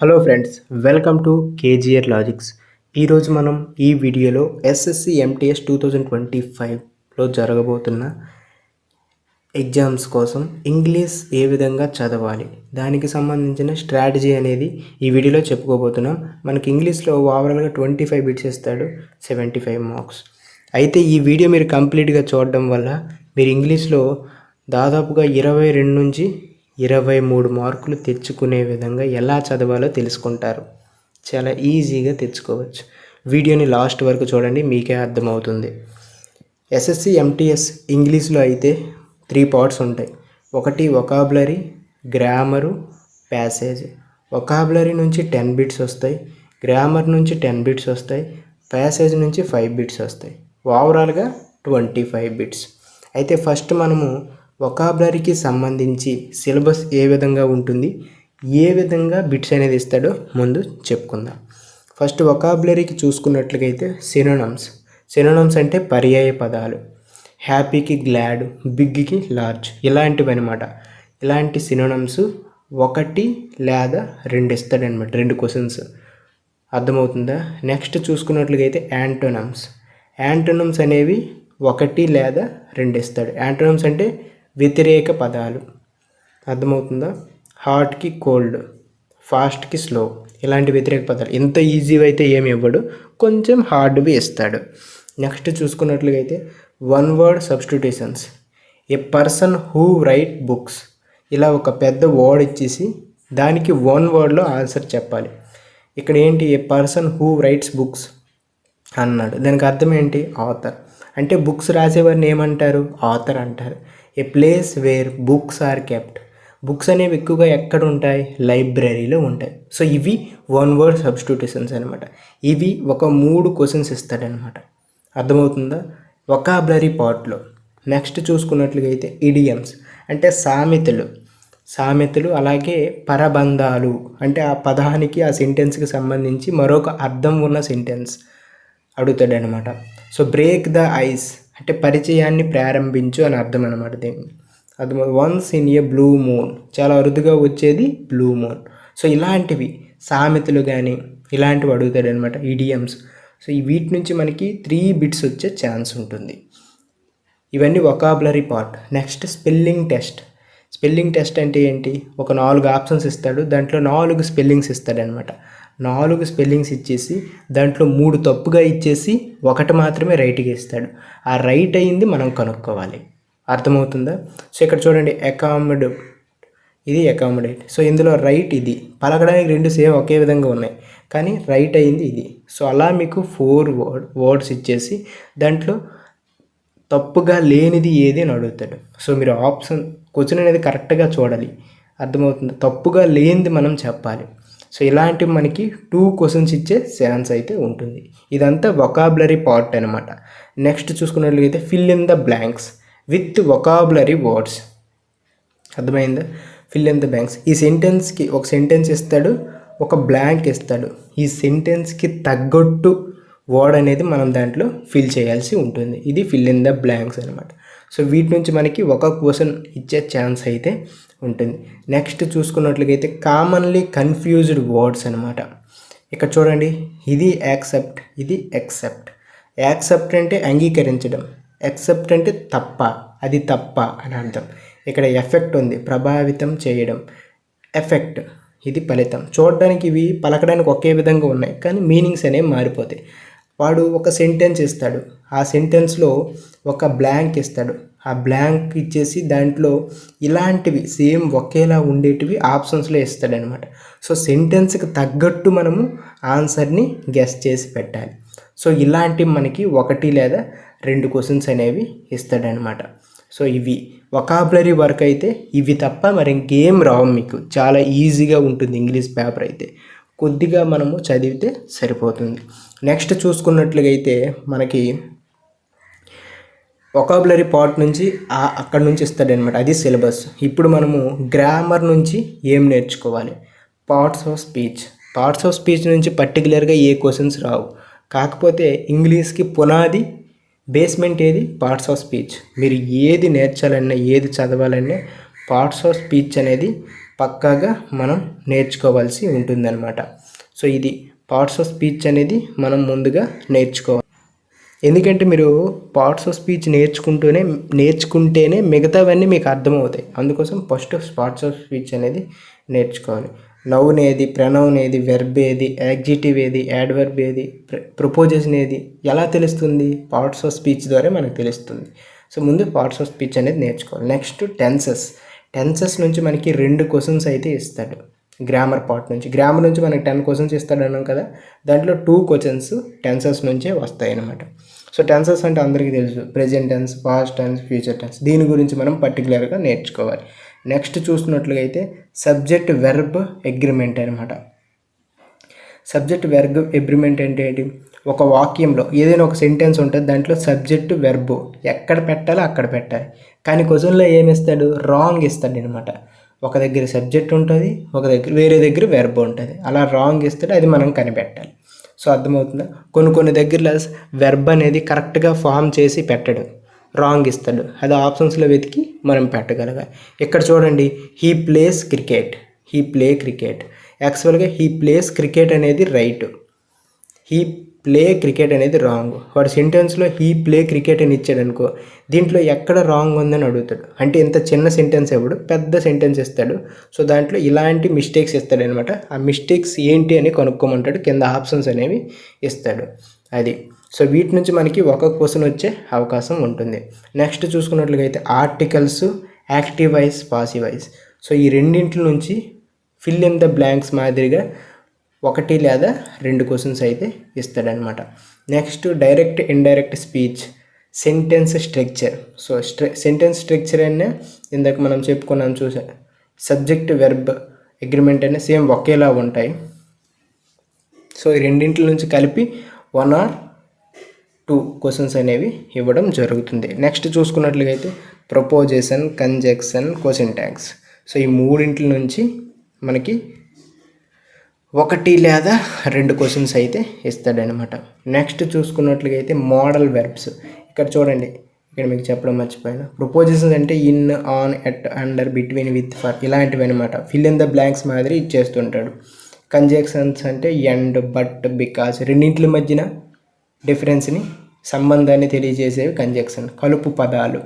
Hello friends welcome to KGR logics ఈరోజు మనం ఈ వీడియోలో SSC MTS two thousand twenty ఫైవ్లో జరగబోతున్న ఎగ్జామ్స్ కోసం ఇంగ్లీష్ ఏ విధంగా చదవాలి దానికి సంబంధించిన స్ట్రాటజీ అనేది ఈ వీడియోలో చెప్పుకోబోతున్నాం. మనకి ఇంగ్లీష్లో ఓవరాల్గా ట్వంటీ ఫైవ్ బిట్స్ ఇస్తాడు సెవెంటీ ఫైవ్ మార్క్స్ అయితే ఈ వీడియో మీరు కంప్లీట్గా చూడడం వల్ల మీరు ఇంగ్లీష్లో దాదాపుగా ఇరవై రెండు నుంచి ఇరవై మూడు మార్కులు తెచ్చుకునే విధంగా ఎలా చదవాలో తెలుసుకుంటారు. చాలా ఈజీగా తెచ్చుకోవచ్చు. వీడియోని లాస్ట్ వరకు చూడండి మీకే అర్థమవుతుంది. ఎస్ఎస్సి ఎంటీఎస్ ఇంగ్లీష్లో అయితే త్రీ పార్ట్స్ ఉంటాయి. ఒకటి ఒకాబులరీ గ్రామరు ప్యాసేజ్. ఒకాబులరీ నుంచి టెన్ బిట్స్ వస్తాయి గ్రామర్ నుంచి టెన్ బిట్స్ వస్తాయి ప్యాసేజ్ నుంచి ఫైవ్ బిట్స్ వస్తాయి. ఓవరాల్గా ట్వంటీ ఫైవ్ బిట్స్. అయితే ఫస్ట్ మనము ఒకాబులరీకి సంబంధించి సిలబస్ ఏ విధంగా ఉంటుంది ఏ విధంగా బిట్స్ అనేది ఇస్తాడో ముందు చెప్పుకుందాం. ఫస్ట్ ఒకాబులరీకి చూసుకున్నట్లయితే సినోనమ్స్. సినోనమ్స్ అంటే పర్యాయ పదాలు. హ్యాపీకి గ్లాడ్ బిగ్కి లార్జ్ ఇలాంటివి అనమాట ఇలాంటి సినోనమ్స్ ఒకటి లేదా రెండు ఇస్తాడనమాట రెండు క్వశ్చన్స్. అర్థమవుతుందా? నెక్స్ట్ చూసుకున్నట్లయితే యాంటోనమ్స్. యాంటోనమ్స్ అనేవి ఒకటి లేదా రెండు ఇస్తాడు. యాంటోనమ్స్ అంటే వ్యతిరేక పదాలు. అర్థమవుతుందా? హార్ట్కి కోల్డ్ ఫాస్ట్కి స్లో ఇలాంటి వ్యతిరేక పదాలు. ఎంత ఈజీగా అయితే ఏమి ఇవ్వడు. కొంచెం హార్డ్వి ఇస్తాడు. నెక్స్ట్ చూసుకున్నట్లయితే one word substitutions. A person who write books. ఇలా ఒక పెద్ద వర్డ్ ఇచ్చేసి దానికి వన్ వర్డ్లో ఆన్సర్ చెప్పాలి. ఇక్కడ ఏంటి? A person who writes books అన్నాడు. దానికి అర్థం ఏంటి? ఆథర్. అంటే బుక్స్ రాసేవారిని ఏమంటారు? ఆథర్ అంటారు. A place where books are kept books అనేవి ఎక్కువగా ఎక్కడ ఉంటాయి లైబ్రరీలో ఉంటాయి. సో ఇవి వన్ వర్డ్ సబ్స్టిట్యూషన్స్ అనమాట ఇవి ఒక మూడు క్వశ్చన్స్ ఇస్తాడనమాట అర్థమవుతుందా? ఒకాబ్లరీ పార్ట్లో నెక్స్ట్ చూసుకున్నట్లుగైతే ఇడియమ్స్ అంటే సామెతలు. సామెతలు అలాగే పరబంధాలు. అంటే ఆ పదానికి ఆ సెంటెన్స్కి సంబంధించి మరొక అర్థం ఉన్న సెంటెన్స్ అడుగుతాడనమాట సో బ్రేక్ ద ఐస్ అంటే పరిచయాన్ని ప్రారంభించు అని అర్థం అనమాట దీన్ని. అది once in a blue moon చాలా అరుదుగా వచ్చేది బ్లూ మూన్ సో ఇలాంటివి సామెతలు కానీ ఇలాంటివి అడుగుతాడు అనమాట ఈడియమ్స్ సో ఈ వీటి నుంచి మనకి త్రీ బిట్స్ వచ్చే ఛాన్స్ ఉంటుంది. ఇవన్నీ vocabulary part next spelling test spelling test అంటే ఏంటి? ఒక నాలుగు ఆప్షన్స్ ఇస్తాడు. దాంట్లో నాలుగు స్పెల్లింగ్స్ ఇస్తాడనమాట నాలుగు స్పెల్లింగ్స్ ఇచ్చేసి దాంట్లో మూడు తప్పుగా ఇచ్చేసి ఒకటి మాత్రమే రైట్గా ఇస్తాడు. ఆ రైట్ అయింది మనం కనుక్కోవాలి. అర్థమవుతుందా? సో ఇక్కడ చూడండి అకామిడ్ ఇది అకామిడేట్ సో ఇందులో రైట్ ఇది. పలకడానికి రెండు సేమ్ ఒకే విధంగా ఉన్నాయి. కానీ రైట్ అయింది ఇది. సో అలా మీకు ఫోర్ వర్డ్ వర్డ్స్ ఇచ్చేసి దాంట్లో తప్పుగా లేనిది ఏది అని అడుగుతాడు. సో మీరు ఆప్షన్ క్వశ్చన్ అనేది కరెక్ట్గా చూడాలి. అర్థమవుతుంది? తప్పుగా లేనిది మనం చెప్పాలి. సో ఇలాంటివి మనకి టూ క్వశ్చన్స్ ఇచ్చే ఛాన్స్ అయితే ఉంటుంది. ఇదంతా వొకాబులరీ పార్ట్ అనమాట నెక్స్ట్ చూసుకున్నట్లయితే fill in the blanks with vocabulary words అర్థమైందా? ఫిల్ ఇన్ ద బ్లాంక్స్ ఈ సెంటెన్స్కి ఒక సెంటెన్స్ ఇస్తాడు ఒక బ్లాంక్ ఇస్తాడు. ఈ సెంటెన్స్కి తగ్గట్టు వర్డ్ అనేది మనం దాంట్లో ఫిల్ చేయాల్సి ఉంటుంది. ఇది ఫిల్ ఇన్ ద బ్లాంక్స్ అనమాట సో వీటి నుంచి మనకి ఒక క్వశ్చన్ ఇచ్చే ఛాన్స్ అయితే ఉంటుంది. నెక్స్ట్ చూసుకున్నట్లయితే కామన్లీ కన్ఫ్యూజ్డ్ వర్డ్స్ అనమాట ఇక్కడ చూడండి ఇది యాక్సెప్ట్ ఇది ఎక్సెప్ట్ యాక్సెప్ట్ అంటే అంగీకరించడం. ఎక్సెప్ట్ అంటే తప్ప అది తప్ప అని అర్థం. ఇక్కడ ఎఫెక్ట్ ఉంది ప్రభావితం చేయడం. ఎఫెక్ట్ ఇది ఫలితం. చూడడానికి ఇవి పలకడానికి ఒకే విధంగా ఉన్నాయి కానీ మీనింగ్స్ అనేవి మారిపోతాయి. వాడు ఒక సెంటెన్స్ ఇస్తాడు. ఆ సెంటెన్స్లో ఒక బ్లాంక్ ఇస్తాడు. ఆ బ్లాంక్ ఇచ్చేసి దాంట్లో ఇలాంటివి సేమ్ ఒకేలా ఉండేటివి ఆప్షన్స్లో ఇస్తాడనమాట సో సెంటెన్స్కి తగ్గట్టు మనము ఆన్సర్ని గెస్ చేసి పెట్టాలి. సో ఇలాంటివి మనకి ఒకటి లేదా రెండు క్వశ్చన్స్ అనేవి ఇస్తాడనమాట సో ఇవి ఒకాబులరీ వర్క్ అయితే ఇవి తప్ప మరి ఇంకేం రావు మీకు. చాలా ఈజీగా ఉంటుంది ఇంగ్లీష్ పేపర్ అయితే. కొద్దిగా మనము చదివితే సరిపోతుంది. నెక్స్ట్ చూసుకున్నట్లయితే మనకి ఒకాబులరీ పార్ట్ నుంచి అక్కడ నుంచి ఇస్తాడనమాట అది సిలబస్ ఇప్పుడు మనము గ్రామర్ నుంచి ఏం నేర్చుకోవాలి? Parts of speech parts of speech నుంచి పర్టికులర్గా ఏ క్వశ్చన్స్ రావు. కాకపోతే ఇంగ్లీష్కి పునాది బేస్మెంట్ ఏది? పార్ట్స్ ఆఫ్ స్పీచ్ మీరు ఏది నేర్చాలన్నా ఏది చదవాలన్నా పార్ట్స్ ఆఫ్ స్పీచ్ అనేది పక్కాగా మనం నేర్చుకోవాల్సి ఉంటుందన్నమాట. సో ఇది పార్ట్స్ ఆఫ్ స్పీచ్ అనేది మనం ముందుగా నేర్చుకోవాలి. ఎందుకంటే మీరు పార్ట్స్ ఆఫ్ స్పీచ్ నేర్చుకుంటూనే నేర్చుకుంటేనే మిగతావన్నీ మీకు అర్థమవుతాయి. అందుకోసం ఫస్ట్ పార్ట్స్ ఆఫ్ స్పీచ్ అనేది నేర్చుకోవాలి. నౌన్ ఏది ప్రణౌన్ ఏది వెర్బ్ ఏది యాక్జిటివ్ ఏది యాడ్వర్బ్ ఏది ప్రపోజేషన్ ఏది ఎలా తెలుస్తుంది? పార్ట్స్ ఆఫ్ స్పీచ్ ద్వారా మనకు తెలుస్తుంది. సో ముందు పార్ట్స్ ఆఫ్ స్పీచ్ అనేది నేర్చుకోవాలి. నెక్స్ట్ టెన్సెస్ టెన్సెస్ నుంచి మనకి రెండు క్వశ్చన్స్ అయితే ఇస్తాడు. గ్రామర్ పార్ట్ నుంచి. గ్రామర్ నుంచి మనకి టెన్ క్వశ్చన్స్ ఇస్తాడు అన్నాం కదా దాంట్లో టూ క్వశ్చన్స్ టెన్సెస్ నుంచే వస్తాయి అనమాట సో టెన్సెస్ అంటే అందరికీ తెలుసు. Present tense past tense future tense దీని గురించి మనం పర్టికులర్గా నేర్చుకోవాలి. నెక్స్ట్ చూసినట్లుగా అయితే సబ్జెక్ట్ వెర్బ్ అగ్రిమెంట్ అనమాట సబ్జెక్ట్ వెర్బ్ అగ్రిమెంట్ అంటే ఏంటి? ఒక వాక్యంలో ఏదైనా ఒక సెంటెన్స్ ఉంటుంది దాంట్లో సబ్జెక్ట్ వెర్బ్ ఎక్కడ పెట్టాలో అక్కడ పెట్టాలి. కానీ క్వశ్చన్లో ఏమి ఇస్తాడు? రాంగ్ ఇస్తాడు అనమాట ఒక దగ్గర సబ్జెక్ట్ ఉంటుంది ఒక దగ్గర వేరే దగ్గర వెర్బ్ ఉంటుంది. అలా రాంగ్ ఇస్తే అది మనం కనిపెట్టాలి. సో అర్థమవుతుందా? కొన్ని కొన్ని దగ్గర వెర్బ్ అనేది కరెక్ట్గా ఫామ్ చేసి పెట్టడు. రాంగ్ ఇస్తాడు. అది ఆప్షన్స్లో వెతికి మనం పెట్టగలగాలి. ఇక్కడ చూడండి he plays cricket he play cricket యాక్చువల్గా హీ ప్లేస్ క్రికెట్ అనేది రైట్ హీ ప్లే క్రికెట్ అనేది రాంగ్ వాడు సెంటెన్స్లో హీ ప్లే క్రికెట్ అని ఇచ్చాడు అనుకో దీంట్లో ఎక్కడ రాంగ్ ఉందని అడుగుతాడు. అంటే ఇంత చిన్న సెంటెన్స్ ఇవ్వడు పెద్ద సెంటెన్స్ ఇస్తాడు. సో దాంట్లో ఇలాంటి మిస్టేక్స్ ఇస్తాడు అనమాట ఆ మిస్టేక్స్ ఏంటి అని కనుక్కోమంటాడు. కింద ఆప్షన్స్ అనేవి ఇస్తాడు. అది. సో వీటి నుంచి మనకి ఒక క్వశ్చన్ వచ్చే అవకాశం ఉంటుంది. నెక్స్ట్ చూసుకున్నట్లుగా అయితే articles active voice passive voice so ఈ రెండింటి నుంచి ఫిల్ ఇన్ ద బ్లాంక్స్ మాదిరిగా ఒకటి లేదా రెండు క్వశ్చన్స్ అయితే ఇస్తాడనమాట next direct indirect speech sentence structure so స్ట్ర sentence structure అయినా ఇందాక మనం చెప్పుకున్నాం చూసా. సబ్జెక్ట్ వెర్బ్ అగ్రిమెంట్ అయినా సేమ్ ఒకేలా ఉంటాయి. సో ఈ రెండింటి నుంచి కలిపి వన్ ఆర్ టూ క్వశ్చన్స్ అనేవి ఇవ్వడం జరుగుతుంది. నెక్స్ట్ చూసుకున్నట్లుగా అయితే preposition conjunction question tags so ఈ మూడింటి నుంచి మనకి ఒకటి లేదా రెండు క్వశ్చన్స్ అయితే ఇస్తాడనమాట నెక్స్ట్ చూసుకున్నట్లుగా అయితే మోడల్ వెర్బ్స్ ఇక్కడ చూడండి ఇక్కడ మీకు చెప్పడం మర్చిపోయాను. ప్రపోజిషన్స్ అంటే in on at under between with for ఇలాంటివి అనమాట ఫిల్ ఇన్ ద బ్లాంక్స్ మాదిరి ఇచ్చేస్తుంటాడు. కంజెక్షన్స్ అంటే ఎండ్ బట్ బికాస్ రెండింటి మధ్యన డిఫరెన్స్ని సంబంధాన్ని తెలియజేసేవి కంజెక్షన్ కలుపు పదాలు.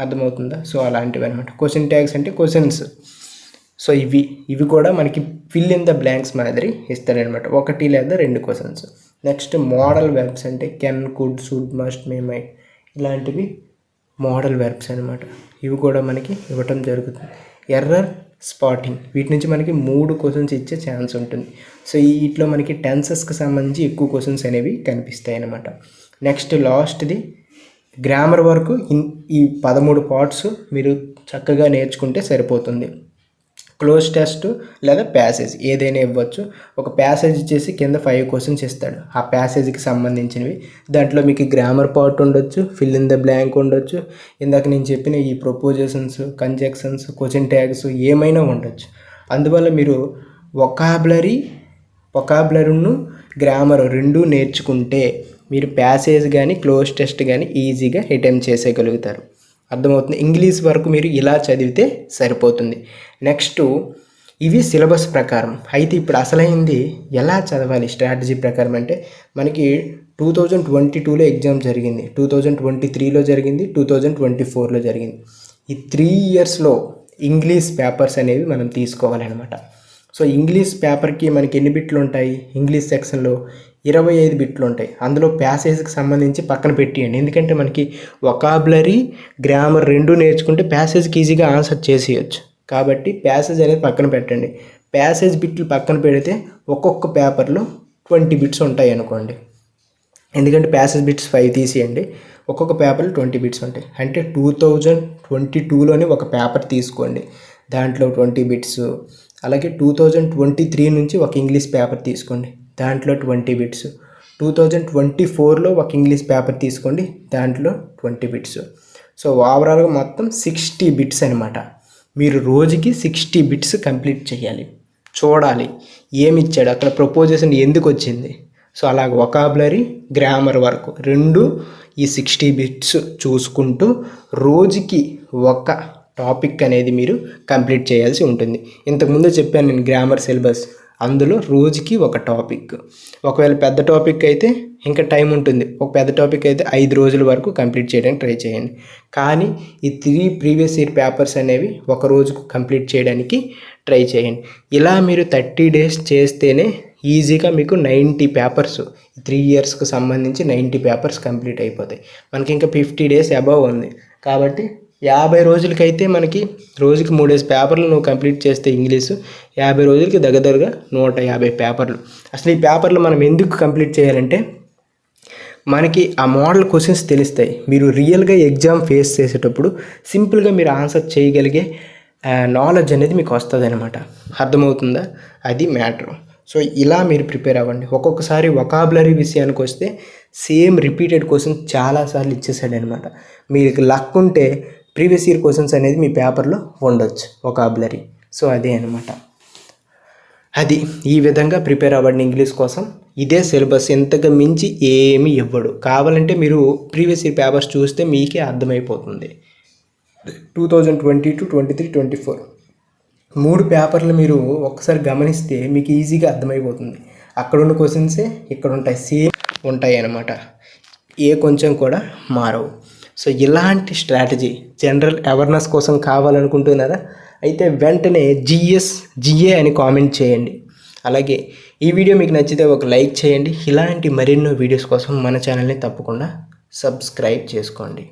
అర్థమవుతుందా? సో అలాంటివి అనమాట క్వశ్చన్ ట్యాగ్స్ అంటే క్వశ్చన్స్ సో ఇవి ఇవి కూడా మనకి ఫిల్ ఇన్ ద బ్లాంక్స్ మాదిరి ఇస్తారనమాట ఒకటి లేదా రెండు క్వశ్చన్స్ నెక్స్ట్ మోడల్ వెర్బ్స్ అంటే can could should must may ఇలాంటివి మోడల్ వెర్బ్స్ అనమాట. ఇవి కూడా మనకి ఇవ్వటం జరుగుతుంది. ఎర్రర్ స్పాటింగ్ వీటి నుంచి మనకి మూడు క్వశ్చన్స్ ఇచ్చే ఛాన్స్ ఉంటుంది. సో వీటిలో మనకి టెన్సెస్కి సంబంధించి ఎక్కువ క్వశ్చన్స్ అనేవి కనిపిస్తాయి అనమాట. నెక్స్ట్ లాస్ట్ది గ్రామర్ వరకు ఇన్ ఈ పదమూడు పార్ట్స్ మీరు చక్కగా నేర్చుకుంటే సరిపోతుంది. క్లోజ్ టెస్ట్ లేదా ప్యాసేజ్ ఏదైనా ఇవ్వచ్చు. ఒక ప్యాసేజ్ ఇచ్చేసి కింద ఫైవ్ క్వశ్చన్స్ ఇస్తాడు. ఆ ప్యాసేజ్కి సంబంధించినవి. దాంట్లో మీకు గ్రామర్ పార్ట్ ఉండొచ్చు ఫిల్ ఇన్ ద బ్లాంక్ ఉండొచ్చు. ఇందాక నేను చెప్పిన ఈ ప్రపోజేషన్స్ కంజెక్షన్స్ క్వశ్చన్ ట్యాగ్స్ ఏమైనా ఉండొచ్చు. అందువల్ల మీరు ఒకాబులరీ ఒకాబులరీను గ్రామర్ రెండూ నేర్చుకుంటే మీరు ప్యాసేజ్ కానీ క్లోజ్ టెస్ట్ కానీ ఈజీగా అటెంప్ట్ చేసేయగలుగుతారు. అర్థమవుతుంది. ఇంగ్లీష్ వరకు మీరు ఇలా చదివితే సరిపోతుంది. నెక్స్ట్ ఇవి సిలబస్ ప్రకారం. అయితే ఇప్పుడు అసలైంది ఎలా చదవాలి స్ట్రాటజీ ప్రకారం అంటే మనకి టూ థౌజండ్ ట్వంటీ టూలో ఎగ్జామ్ జరిగింది. టూ థౌజండ్ ట్వంటీ త్రీలో జరిగింది. టూ థౌజండ్ ట్వంటీ ఫోర్లో జరిగింది. ఈ త్రీ ఇయర్స్లో ఇంగ్లీష్ పేపర్స్ అనేవి మనం తీసుకోవాలన్నమాట. సో ఇంగ్లీష్ పేపర్కి మనకి ఎన్ని బిట్లు ఉంటాయి ఇంగ్లీష్ సెక్షన్లో ఇరవై ఐదు బిట్లు ఉంటాయి అందులో ప్యాసేజ్కి సంబంధించి పక్కన పెట్టేయండి. ఎందుకంటే మనకి ఒకాబులరీ గ్రామర్ రెండు నేర్చుకుంటే ప్యాసేజ్కి ఈజీగా ఆన్సర్ చేసేయచ్చు. కాబట్టి ప్యాసేజ్ అనేది పక్కన పెట్టండి. ప్యాసేజ్ బిట్లు పక్కన పెడితే ఒక్కొక్క పేపర్లో ట్వంటీ బిట్స్ ఉంటాయి అనుకోండి. ఎందుకంటే ప్యాసేజ్ బిట్స్ ఫైవ్ తీసేయండి. ఒక్కొక్క పేపర్లో ట్వంటీ బిట్స్ ఉంటాయి. అంటే టూ థౌజండ్ ట్వంటీ టూలోనే ఒక పేపర్ తీసుకోండి. దాంట్లో ట్వంటీ బిట్స్. అలాగే టూ థౌజండ్ ట్వంటీ త్రీ నుంచి ఒక ఇంగ్లీష్ పేపర్ తీసుకోండి. దాంట్లో twenty bits. Two thousand twenty ఫోర్లో ఒక ఇంగ్లీష్ పేపర్ తీసుకోండి. దాంట్లో ట్వంటీ బిట్స్. సో ఓవరాల్గా మొత్తం సిక్స్టీ బిట్స్ అనమాట మీరు రోజుకి సిక్స్టీ బిట్స్ కంప్లీట్ చేయాలి. చూడాలి. ఏమి ఇచ్చాడు అక్కడ ప్రపోజేషన్ ఎందుకు వచ్చింది? సో అలాగ వొకాబులరీ గ్రామర్ వరకు రెండు ఈ సిక్స్టీ బిట్స్ చూసుకుంటూ రోజుకి ఒక టాపిక్ అనేది మీరు కంప్లీట్ చేయాల్సి ఉంటుంది. ఇంతకుముందు చెప్పాను నేను గ్రామర్ సిలబస్ అందులో రోజుకి ఒక టాపిక్ ఒకవేళ పెద్ద టాపిక్ అయితే ఇంకా టైం ఉంటుంది. ఒక పెద్ద టాపిక్ అయితే ఐదు రోజుల వరకు కంప్లీట్ చేయడానికి ట్రై చేయండి. కానీ ఈ త్రీ ప్రీవియస్ ఇయర్ పేపర్స్ అనేవి ఒక రోజుకు కంప్లీట్ చేయడానికి ట్రై చేయండి. ఇలా మీరు థర్టీ డేస్ చేస్తేనే ఈజీగా మీకు నైంటీ పేపర్స్ త్రీ ఇయర్స్కి సంబంధించి నైంటీ పేపర్స్ కంప్లీట్ అయిపోతాయి. మనకి ఇంకా ఫిఫ్టీ డేస్ అబవ్ ఉంది. కాబట్టి యాభై రోజులకైతే మనకి రోజుకి మూడేసి పేపర్లు నువ్వు కంప్లీట్ చేస్తే ఇంగ్లీషు యాభై రోజులకి దగ్గరగా నూట యాభై పేపర్లు. అసలు ఈ పేపర్లు మనం ఎందుకు కంప్లీట్ చేయాలంటే మనకి ఆ మోడల్ క్వశ్చన్స్ తెలుస్తాయి. మీరు రియల్గా ఎగ్జామ్ ఫేస్ చేసేటప్పుడు సింపుల్గా మీరు ఆన్సర్ చేయగలిగే నాలెడ్జ్ అనేది మీకు వస్తుంది అనమాట అర్థమవుతుందా? అది మ్యాటర్. సో ఇలా మీరు ప్రిపేర్ అవ్వండి. ఒక్కొక్కసారి వొకాబులరీ విషయానికి వస్తే సేమ్ రిపీటెడ్ క్వశ్చన్ చాలాసార్లు ఇచ్చేసాడు అనమాట మీకు లక్ ఉంటే ప్రీవియస్ ఇయర్ క్వశ్చన్స్ అనేది మీ పేపర్లో ఉండొచ్చు వొకాబులరీ సో అదే అనమాట అది ఈ విధంగా ప్రిపేర్ అవ్వండి ఇంగ్లీష్ కోసం. ఇదే సిలబస్ ఎంతగా మించి ఏమీ ఇవ్వడు. కావాలంటే మీరు ప్రీవియస్ ఇయర్ పేపర్స్ చూస్తే మీకే అర్థమైపోతుంది. Two thousand twenty two twenty three twenty four మూడు పేపర్లు మీరు ఒకసారి గమనిస్తే మీకు ఈజీగా అర్థమైపోతుంది. అక్కడ ఉన్న క్వశ్చన్సే ఇక్కడ ఉంటాయి. సేమ్ ఉంటాయి అన్నమాట. ఏ కొంచెం కూడా మారవు. సో ఇలాంటి స్ట్రాటజీ జనరల్ అవేర్నెస్ కోసం కావాలనుకుంటున్నారా? అయితే వెంటనే జిఎస్ జిఏ అని కామెంట్ చేయండి. అలాగే ఈ వీడియో మీకు నచ్చితే ఒక లైక్ చేయండి. ఇలాంటి మరెన్నో వీడియోస్ కోసం మన ఛానల్ని తప్పకుండా సబ్స్క్రైబ్ చేసుకోండి.